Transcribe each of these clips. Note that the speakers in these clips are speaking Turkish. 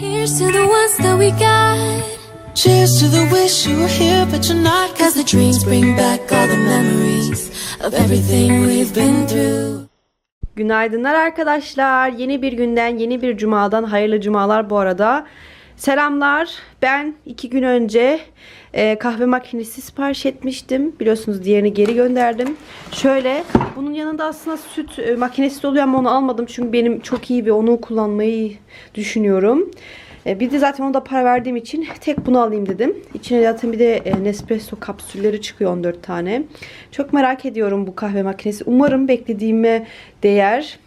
Here's to the ones that we got. Cheers to the wish you were here, but you're not. Cause the dreams bring back all the memories of everything we've been through. Günaydınlar arkadaşlar. Yeni bir günden, yeni bir cumadan hayırlı cumalar bu arada. Selamlar. Ben iki gün önce e, kahve makinesi sipariş etmiştim. Biliyorsunuz diğerini geri gönderdim. Şöyle bunun yanında aslında süt e, makinesi de oluyor ama onu almadım. Çünkü benim çok iyi bir onu kullanmayı düşünüyorum. E, bir de zaten ona da para verdiğim için tek bunu alayım dedim. İçine zaten bir de e, Nespresso kapsülleri çıkıyor 14 tane. Çok merak ediyorum bu kahve makinesi. Umarım beklediğime değer.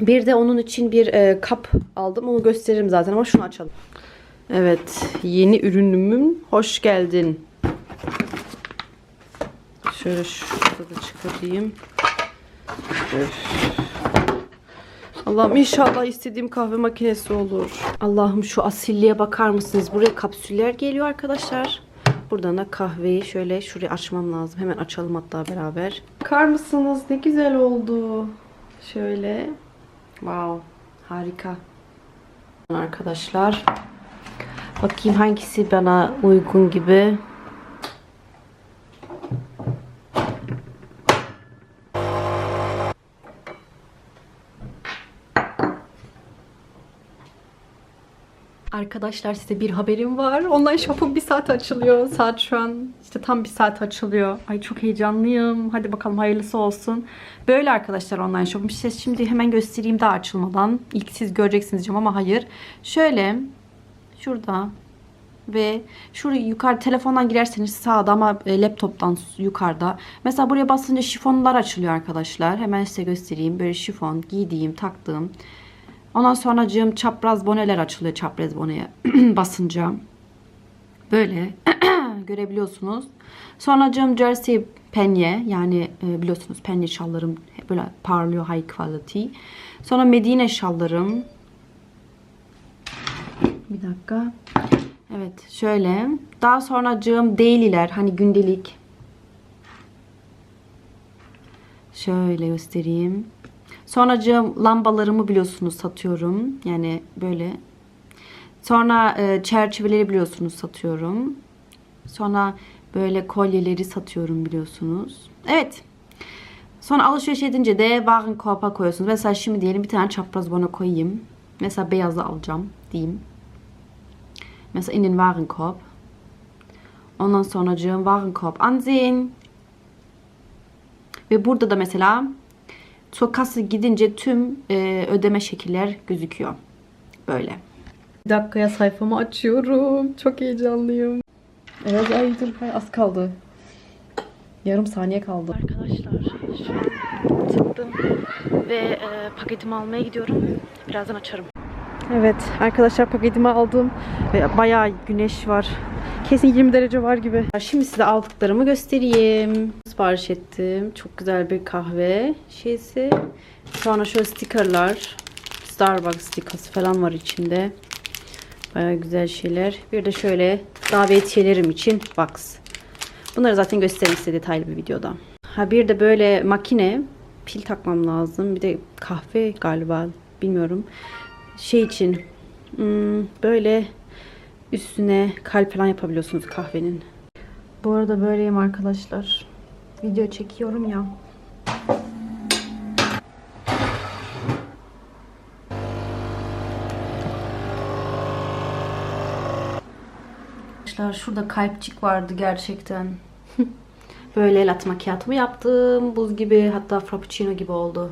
Bir de onun için bir e, kap aldım. Onu gösteririm zaten ama şunu açalım. Evet, yeni ürünümün hoş geldin. Şöyle şurada da çıkarayım. Öf. Allah'ım inşallah istediğim kahve makinesi olur. Allah'ım şu asilliğe bakar mısınız? Buraya kapsüller geliyor arkadaşlar. Buradan da kahveyi şöyle şuraya açmam lazım. Hemen açalım hatta beraber. Bakar mısınız? Ne güzel oldu. Şöyle. Wow. Harika. Arkadaşlar. Bakayım hangisi bana uygun gibi. Arkadaşlar size bir haberim var. Online shop'um bir saat açılıyor. Saat şu an işte tam bir saat açılıyor. Ay çok heyecanlıyım. Hadi bakalım hayırlısı olsun. Böyle arkadaşlar online shop'um. Size şimdi hemen göstereyim daha açılmadan. İlk siz göreceksiniz diyeceğim ama hayır. Şöyle şurada ve şuraya yukarı telefondan girerseniz sağda ama e, laptoptan yukarıda. Mesela buraya basınca şifonlar açılıyor arkadaşlar. Hemen size göstereyim. Böyle şifon giydiğim, taktığım. Ondan sonracığım çapraz boneler açılıyor çapraz boneye basınca. Böyle görebiliyorsunuz. Sonracığım jersey penye yani e, biliyorsunuz penye şallarım böyle parlıyor high quality. Sonra Medine şallarım. Bir dakika. Evet şöyle. Daha sonracığım daily'ler hani gündelik. Şöyle göstereyim. Sonracığım lambalarımı biliyorsunuz satıyorum. Yani böyle. Sonra e, çerçeveleri biliyorsunuz satıyorum. Sonra böyle kolyeleri satıyorum biliyorsunuz. Evet. Sonra alışveriş edince de Warenkorb'a koyuyorsunuz. Mesela şimdi diyelim bir tane çapraz bona koyayım. Mesela beyazı alacağım diyeyim. Mesela in den Warenkorb. Ondan sonracığım Warenkorb ansehen. Ve burada da mesela Sokası gidince tüm e, ödeme şekiller gözüküyor. Böyle. Bir dakikaya sayfamı açıyorum. Çok heyecanlıyım. Evet ay dur ay, az kaldı. Yarım saniye kaldı. Arkadaşlar şu an çıktım ve e, paketimi almaya gidiyorum. Birazdan açarım. Evet arkadaşlar paketimi aldım ve bayağı güneş var. Kesin 20 derece var gibi. Şimdi size aldıklarımı göstereyim. Sipariş ettim. Çok güzel bir kahve şeysi. Sonra şöyle stickerlar. Starbucks stickersı falan var içinde. Bayağı güzel şeyler. Bir de şöyle davetiyelerim için box. Bunları zaten göstereyim size detaylı bir videoda. Ha bir de böyle makine pil takmam lazım. Bir de kahve galiba bilmiyorum. Şey için hmm, böyle üstüne kalp falan yapabiliyorsunuz kahvenin. Bu arada böyleyim arkadaşlar. Video çekiyorum ya. Arkadaşlar şurada kalpçik vardı gerçekten. Böyle latte macchiato'mu yaptım. Buz gibi hatta frappuccino gibi oldu.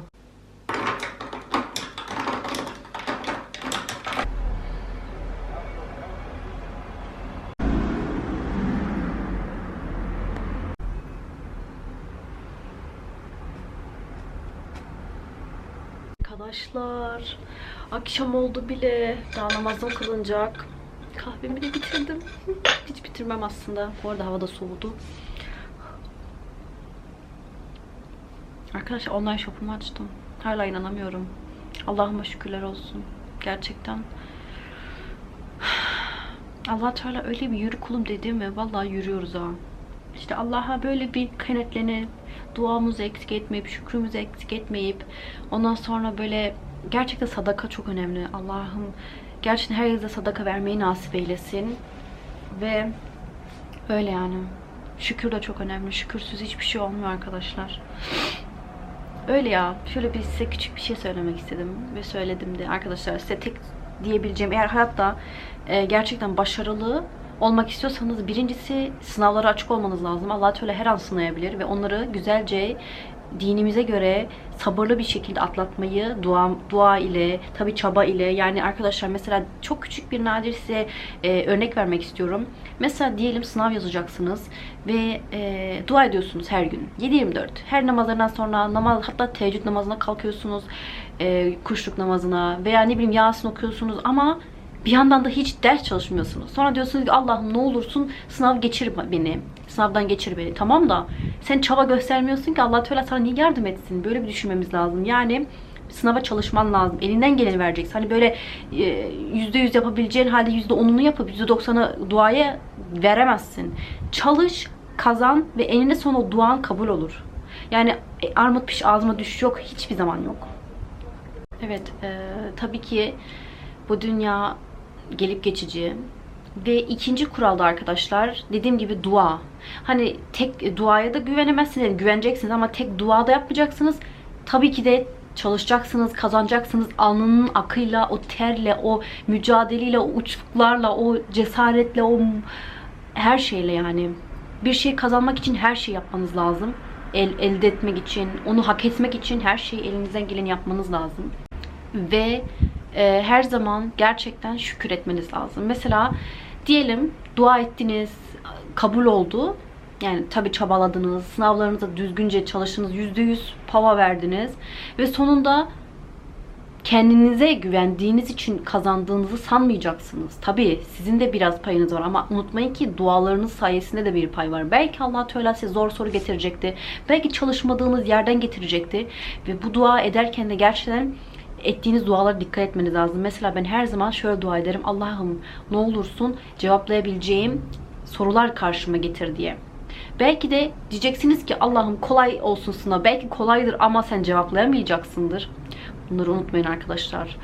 Arkadaşlar akşam oldu bile. Daha namazım kılınacak. Kahvemi de bitirdim. Hiç bitirmem aslında. Bu arada havada soğudu. Arkadaşlar online shop'umu açtım. Hala inanamıyorum. Allah'ıma şükürler olsun. Gerçekten. Allah Teala öyle bir yürü kulum dedi mi? Vallahi yürüyoruz ha. İşte Allah'a böyle bir kenetlenip duamızı eksik etmeyip, şükrümüzü eksik etmeyip ondan sonra böyle gerçekten sadaka çok önemli. Allah'ım gerçekten herkese sadaka vermeyi nasip eylesin. Ve öyle yani. Şükür de çok önemli. Şükürsüz hiçbir şey olmuyor arkadaşlar. Öyle ya. Şöyle bir size küçük bir şey söylemek istedim. Ve söyledim de arkadaşlar size tek diyebileceğim eğer hayatta e, gerçekten başarılı olmak istiyorsanız birincisi sınavlara açık olmanız lazım. Allah Teala her an sınayabilir ve onları güzelce dinimize göre sabırlı bir şekilde atlatmayı dua, dua ile, tabi çaba ile yani arkadaşlar mesela çok küçük bir nadir size e, örnek vermek istiyorum. Mesela diyelim sınav yazacaksınız ve e, dua ediyorsunuz her gün. 7-24. Her namazlarından sonra namaz hatta teheccüd namazına kalkıyorsunuz. E, kuşluk namazına veya ne bileyim Yasin okuyorsunuz ama bir yandan da hiç ders çalışmıyorsunuz. Sonra diyorsunuz ki Allah'ım ne olursun sınav geçir beni. Sınavdan geçir beni. Tamam da sen çaba göstermiyorsun ki Allah Teala sana niye yardım etsin? Böyle bir düşünmemiz lazım. Yani sınava çalışman lazım. Elinden geleni vereceksin. Hani böyle e, yüzde yüz yapabileceğin halde yüzde onunu yapıp yüzde doksanı duaya veremezsin. Çalış, kazan ve eninde son o duan kabul olur. Yani e, armut piş ağzıma düş yok. Hiçbir zaman yok. Evet, e, tabii ki bu dünya gelip geçici. Ve ikinci kuralda arkadaşlar dediğim gibi dua. Hani tek duaya da güvenemezsiniz. Yani güveneceksiniz ama tek dua da yapmayacaksınız. Tabii ki de çalışacaksınız, kazanacaksınız. Alnının akıyla, o terle, o mücadeleyle, o uçuklarla, o cesaretle, o her şeyle yani. Bir şey kazanmak için her şey yapmanız lazım. El, elde etmek için, onu hak etmek için her şeyi elinizden geleni yapmanız lazım. Ve e, her zaman gerçekten şükür etmeniz lazım. Mesela diyelim dua ettiniz, kabul oldu. Yani tabii çabaladınız, sınavlarınıza düzgünce çalıştınız, %100 pava verdiniz. Ve sonunda kendinize güvendiğiniz için kazandığınızı sanmayacaksınız. Tabii sizin de biraz payınız var ama unutmayın ki dualarınız sayesinde de bir pay var. Belki Allah Teala size zor soru getirecekti. Belki çalışmadığınız yerden getirecekti. Ve bu dua ederken de gerçekten ettiğiniz dualara dikkat etmeniz lazım. Mesela ben her zaman şöyle dua ederim. Allah'ım ne olursun cevaplayabileceğim sorular karşıma getir diye. Belki de diyeceksiniz ki Allah'ım kolay olsun sınav. Belki kolaydır ama sen cevaplayamayacaksındır. Bunları unutmayın arkadaşlar.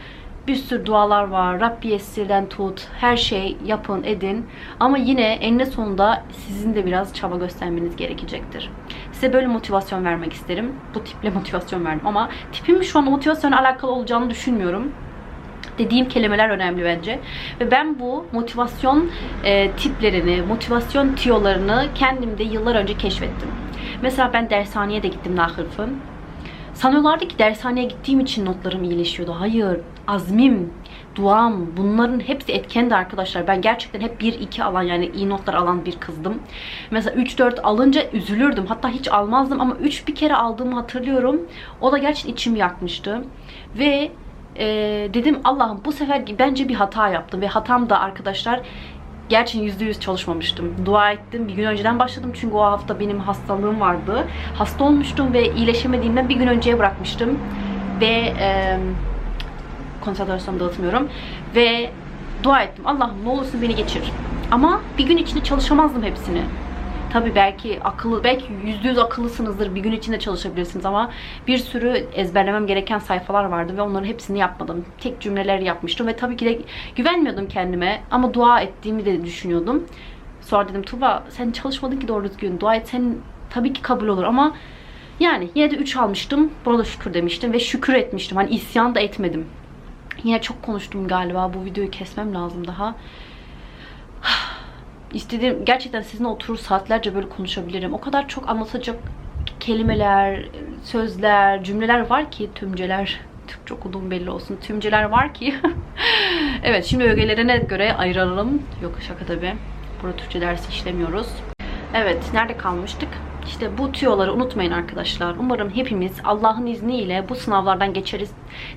Bir sürü dualar var. Rabbi Yessir'den tut. Her şey yapın, edin. Ama yine eninde sonunda sizin de biraz çaba göstermeniz gerekecektir. Size böyle motivasyon vermek isterim. Bu tiple motivasyon verdim ama tipim şu an motivasyonla alakalı olacağını düşünmüyorum dediğim kelimeler önemli bence. Ve ben bu motivasyon e, tiplerini, motivasyon tiyolarını kendimde yıllar önce keşfettim. Mesela ben dershaneye de gittim Nahırf'ın. Sanıyorlardı ki dershaneye gittiğim için notlarım iyileşiyordu. Hayır, azmim, duam bunların hepsi etkendi arkadaşlar. Ben gerçekten hep 1-2 alan yani iyi notlar alan bir kızdım. Mesela 3-4 alınca üzülürdüm. Hatta hiç almazdım ama 3 bir kere aldığımı hatırlıyorum. O da gerçekten içimi yakmıştı. Ve e, dedim Allah'ım bu sefer bence bir hata yaptım. Ve hatam da arkadaşlar gerçekten %100 çalışmamıştım. Dua ettim. Bir gün önceden başladım çünkü o hafta benim hastalığım vardı. Hasta olmuştum ve iyileşemediğimden bir gün önceye bırakmıştım. Ve e, konsantrasyon dağıtmıyorum. Ve dua ettim. Allah'ım ne olursun beni geçir. Ama bir gün içinde çalışamazdım hepsini. Tabi belki akıllı, belki yüzde yüz akıllısınızdır. Bir gün içinde çalışabilirsiniz ama bir sürü ezberlemem gereken sayfalar vardı ve onların hepsini yapmadım. Tek cümleler yapmıştım ve tabii ki de güvenmiyordum kendime ama dua ettiğimi de düşünüyordum. Sonra dedim Tuba sen çalışmadın ki doğru düzgün. Dua et sen tabii ki kabul olur ama yani yine de 3 almıştım. Buna da şükür demiştim ve şükür etmiştim. Hani isyan da etmedim. Yine çok konuştum galiba. Bu videoyu kesmem lazım daha. İstediğim gerçekten sizinle oturur saatlerce böyle konuşabilirim. O kadar çok anlatacak kelimeler, sözler, cümleler var ki tümceler. Türkçe okuduğum belli olsun. Tümceler var ki. evet şimdi ögelerine göre ayıralım. Yok şaka tabi. Burada Türkçe dersi işlemiyoruz. Evet nerede kalmıştık? İşte bu tüyoları unutmayın arkadaşlar. Umarım hepimiz Allah'ın izniyle bu sınavlardan geçeriz.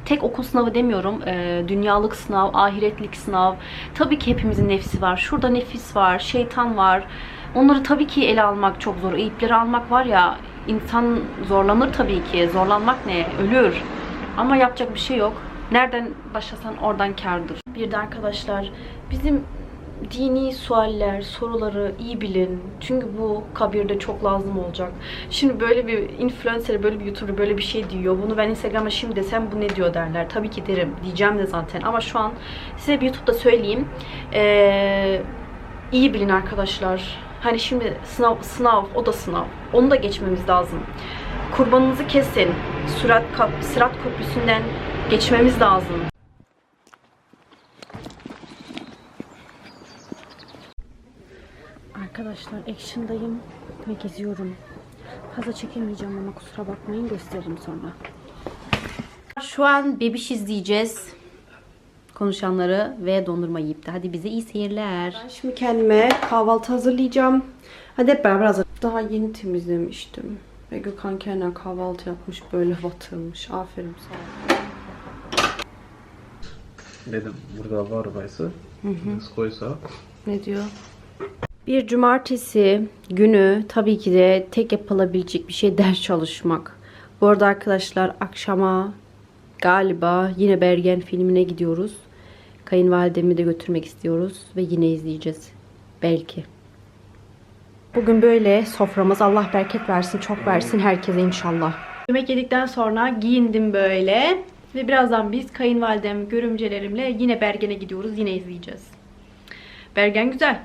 Tek okul sınavı demiyorum. Ee, dünyalık sınav, ahiretlik sınav. Tabii ki hepimizin nefsi var. Şurada nefis var, şeytan var. Onları tabii ki ele almak çok zor. Eyüpleri almak var ya insan zorlanır tabii ki. Zorlanmak ne? Ölür. Ama yapacak bir şey yok. Nereden başlasan oradan kardır. Bir de arkadaşlar bizim dini sualler, soruları iyi bilin. Çünkü bu kabirde çok lazım olacak. Şimdi böyle bir influencer, böyle bir YouTuber böyle bir şey diyor. Bunu ben Instagram'a şimdi desem bu ne diyor derler. Tabii ki derim. Diyeceğim de zaten. Ama şu an size bir YouTube'da söyleyeyim. Ee, iyi bilin arkadaşlar. Hani şimdi sınav, sınav, o da sınav. Onu da geçmemiz lazım. Kurbanınızı kesin. Sırat, kap, sırat köprüsünden geçmemiz lazım. Arkadaşlar action'dayım ve geziyorum. Fazla çekemeyeceğim ama kusura bakmayın gösteririm sonra. Şu an bebiş izleyeceğiz. Konuşanları ve dondurma yiyip de. Hadi bize iyi seyirler. Ben şimdi kendime kahvaltı hazırlayacağım. Hadi hep beraber hazır. Daha yeni temizlemiştim. Ve Gökhan kendine kahvaltı yapmış böyle batırmış. Aferin sana. Dedim burada var baysı. Biz koysa. Ne diyor? Bir cumartesi günü tabii ki de tek yapılabilecek bir şey ders çalışmak. Bu arada arkadaşlar akşama galiba yine Bergen filmine gidiyoruz. Kayınvalidemi de götürmek istiyoruz ve yine izleyeceğiz. Belki. Bugün böyle soframız Allah bereket versin, çok versin herkese inşallah. Yemek yedikten sonra giyindim böyle. Ve birazdan biz kayınvalidem, görümcelerimle yine Bergen'e gidiyoruz. Yine izleyeceğiz. Bergen güzel.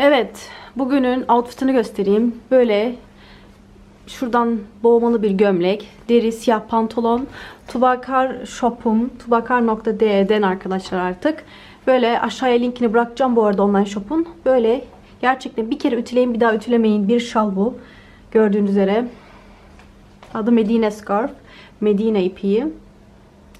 Evet, bugünün outfitini göstereyim. Böyle şuradan boğmalı bir gömlek, deri siyah pantolon, Tubakar shop'um, tubakar.de'den arkadaşlar artık. Böyle aşağıya linkini bırakacağım bu arada online shop'un. Böyle gerçekten bir kere ütüleyin bir daha ütülemeyin bir şal bu. Gördüğünüz üzere. Adı Medine Scarf. Medine ipiği.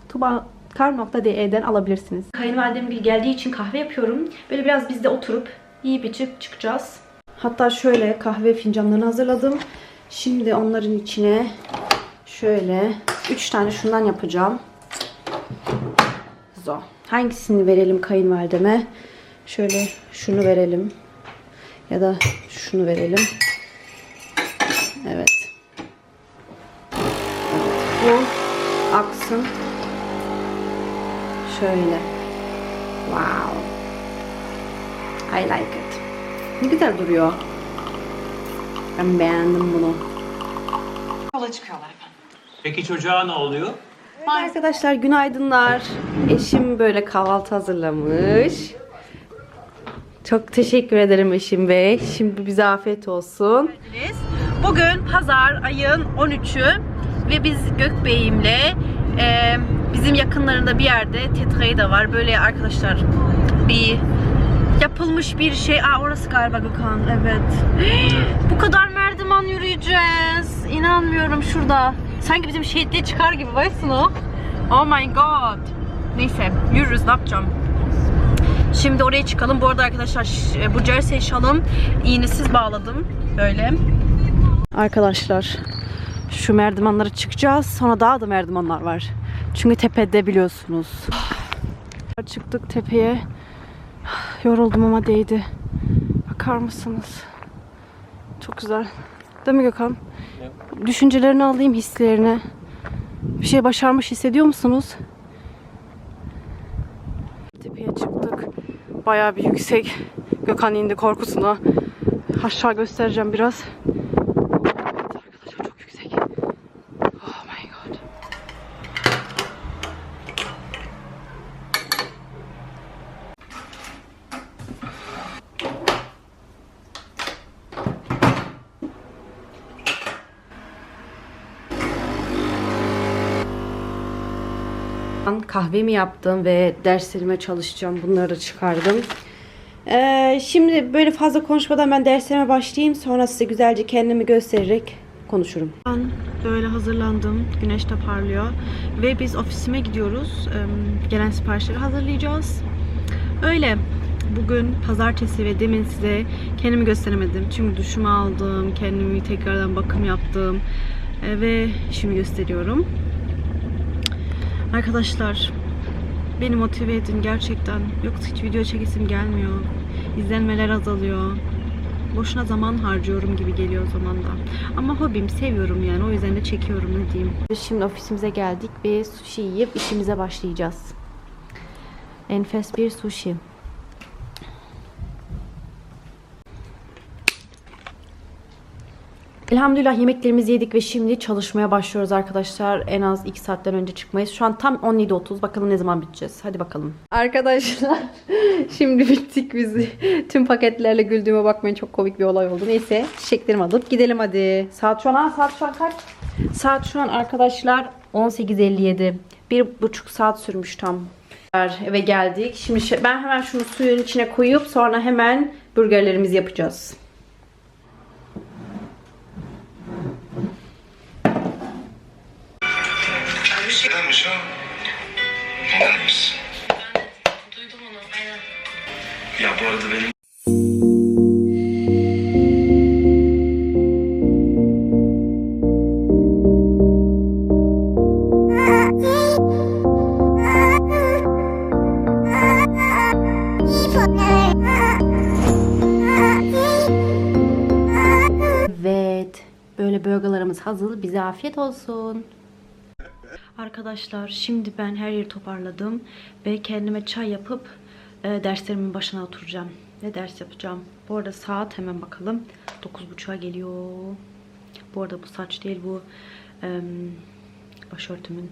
Tubakar.de'den alabilirsiniz. Kayınvalidem geldiği için kahve yapıyorum. Böyle biraz biz de oturup yiyip içip çıkacağız. Hatta şöyle kahve fincanlarını hazırladım. Şimdi onların içine şöyle 3 tane şundan yapacağım. Zo. Hangisini verelim kayınvalideme? Şöyle şunu verelim. Ya da şunu verelim. Evet. Bu aksın. Şöyle. Wow. I like it. Ne güzel duruyor. Ben beğendim bunu. Peki çocuğa ne oluyor? Arkadaşlar günaydınlar. Eşim böyle kahvaltı hazırlamış. Çok teşekkür ederim eşim bey. Şimdi bize afiyet olsun. Bugün pazar ayın 13'ü ve biz Gökbey'imle e, bizim yakınlarında bir yerde Tetra'yı da var. Böyle arkadaşlar bir yapılmış bir şey. Aa orası galiba Gökhan. Evet. Bu kadar merdiven yürüyeceğiz. İnanmıyorum şurada. Sanki bizim şehitliğe çıkar gibi. Baksana. o. Oh my god. Neyse yürürüz ne yapacağım. Şimdi oraya çıkalım. Bu arada arkadaşlar ş- bu jersey şalım iğnesiz bağladım. Böyle. Arkadaşlar şu merdivenlere çıkacağız. Sonra daha da merdivenler var. Çünkü tepede biliyorsunuz. Çıktık tepeye. Yoruldum ama değdi. Bakar mısınız? Çok güzel. Değil mi Gökhan? Düşüncelerini alayım hislerini. Bir şey başarmış hissediyor musunuz? Tepeye çıktık. Bayağı bir yüksek. Gökhan indi korkusuna. Aşağı göstereceğim biraz. Evet arkadaşlar çok yüksek. Oh my god. Ben kahvemi yaptım ve derslerime çalışacağım. Bunları çıkardım. Ee, şimdi böyle fazla konuşmadan ben derslerime başlayayım. Sonra size güzelce kendimi göstererek konuşurum. Ben böyle hazırlandım. Güneş de parlıyor. Ve biz ofisime gidiyoruz. Ee, gelen siparişleri hazırlayacağız. Öyle. Bugün pazartesi ve demin size kendimi gösteremedim. Çünkü duşumu aldım. Kendimi tekrardan bakım yaptım. Ee, ve şimdi gösteriyorum. Arkadaşlar beni motive edin gerçekten. Yoksa hiç video çekesim gelmiyor. İzlenmeler azalıyor. Boşuna zaman harcıyorum gibi geliyor o zaman da. Ama hobim seviyorum yani o yüzden de çekiyorum ne diyeyim. Şimdi ofisimize geldik ve sushi yiyip işimize başlayacağız. Enfes bir sushi. Elhamdülillah yemeklerimizi yedik ve şimdi çalışmaya başlıyoruz arkadaşlar. En az 2 saatten önce çıkmayız. Şu an tam 17.30. Bakalım ne zaman biteceğiz. Hadi bakalım. Arkadaşlar şimdi bittik bizi. Tüm paketlerle güldüğüme bakmayın çok komik bir olay oldu. Neyse çiçeklerimi alıp gidelim hadi. Saat şu an, ha, saat şu an kaç? Saat şu an arkadaşlar 18.57. Bir buçuk saat sürmüş tam. Eve geldik. Şimdi ben hemen şunu suyun içine koyup sonra hemen burgerlerimizi yapacağız. Hazır. Bize afiyet olsun. Arkadaşlar şimdi ben her yeri toparladım ve kendime çay yapıp e, derslerimin başına oturacağım. Ne ders yapacağım? Bu arada saat hemen bakalım. 9.30'a geliyor. Bu arada bu saç değil bu em, başörtümün